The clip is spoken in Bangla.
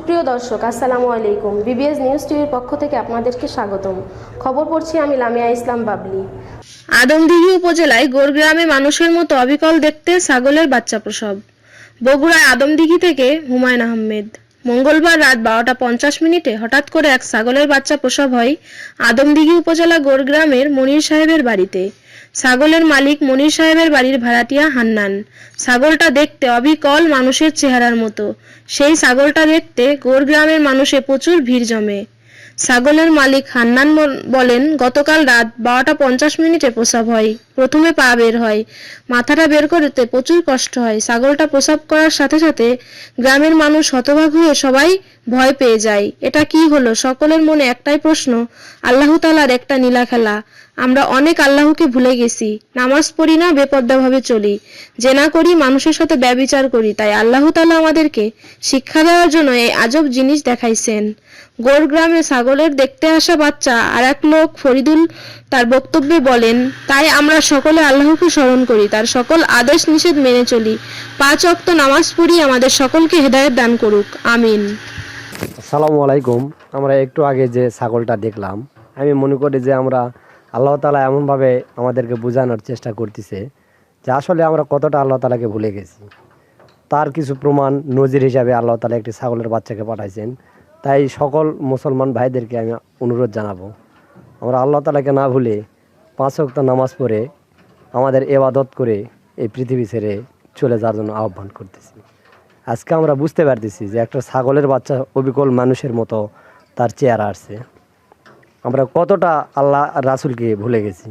দর্শক, আসসালামু আলাইকুম। বিবিএস নিউজ টিভির পক্ষ থেকে আপনাদেরকে স্বাগতম। খবর পড়ছি আমি লামিয়া ইসলাম বাবলি। আদমদিঘি উপজেলায় গোরগ্রামে মানুষের মতো অবিকল দেখতে ছাগলের বাচ্চা প্রসব। বগুড়ায় আদমদিঘি থেকে হুমায়ুন আহমেদ। মঙ্গলবার রাত বারোটা পঞ্চাশ মিনিটে হঠাৎ করে এক ছাগলের বাচ্চা প্রসব হয় আদমদিঘি উপজেলা গোরগ্রামের মনির সাহেবের বাড়িতে। ছাগলের মালিক মনির সাহেবের বাড়ির ভাড়াটিয়া হান্নান। ছাগলটা দেখতে অবিকল মানুষের চেহারার মতো। সেই ছাগলটা দেখতে গোরগ্রামের মানুষে প্রচুর ভিড় জমে। ছাগলের মালিক হান্নান বলেন, গতকাল রাত বারোটা পঞ্চাশ মিনিটে প্রসব হয়। প্রথমে পা বের হয়। মাথাটা বের করতে প্রচুর কষ্ট হয়। ছাগলটা প্রসব করার সাথে সাথে গ্রামের মানুষ হতবাক হয়ে সবাই ভয় পেয়ে যায়। এটা কি হলো? সকলের মনে একটাই প্রশ্ন, আল্লাহ তালার একটা নীলা খেলা। আমরা অনেক আল্লাহকে ভুলে গেছি। নামাজ পড়ি না, বেপর্দাভাবে চলি। জেনা করি, মানুষের সাথে ব্যবিচার করি। তাই আল্লাহ তালা আমাদেরকে শিক্ষা দেওয়ার জন্য এই আজব জিনিস দেখাইছেন। গোর গ্রামে ছাগলের দেখতে আসা বাচ্চা আর এক লোক ফরিদুল তার বক্তব্যে বলেন, তাই আমরা সকলে আল্লাহকে স্মরণ করি, তার সকল আদেশ নিষেধ মেনে চলি। পাঁচ অক্ত নামাজ পড়ি, আমাদের সকলকে হেদায়েত দান করুক। আমিন। আসসালামু আলাইকুম। আমরা একটু আগে যে ছাগলটা দেখলাম, আমি মনে করি যে আমরা আল্লাহ তালা এমনভাবে আমাদেরকে বোঝানোর চেষ্টা করতেছে যে আসলে আমরা কতটা আল্লাহ তালাকে ভুলে গেছি। তার কিছু প্রমাণ নজির হিসাবে আল্লাহ তালা একটি ছাগলের বাচ্চাকে পাঠাইছেন। তাই সকল মুসলমান ভাইদেরকে আমি অনুরোধ জানাব। আমরা আল্লাহ তালাকে না ভুলে পাঁচ ওয়াক্ত নামাজ পড়ে আমাদের এবাদত করে এই পৃথিবী ছেড়ে চলে যাওয়ার জন্য আহ্বান করতেছি। আজকে আমরা বুঝতে পারতেছি যে একটা ছাগলের বাচ্চা অবিকল মানুষের মতো তার চেহারা আসছে। আমরা কতটা আল্লাহ রাসুলকে ভুলে গেছি।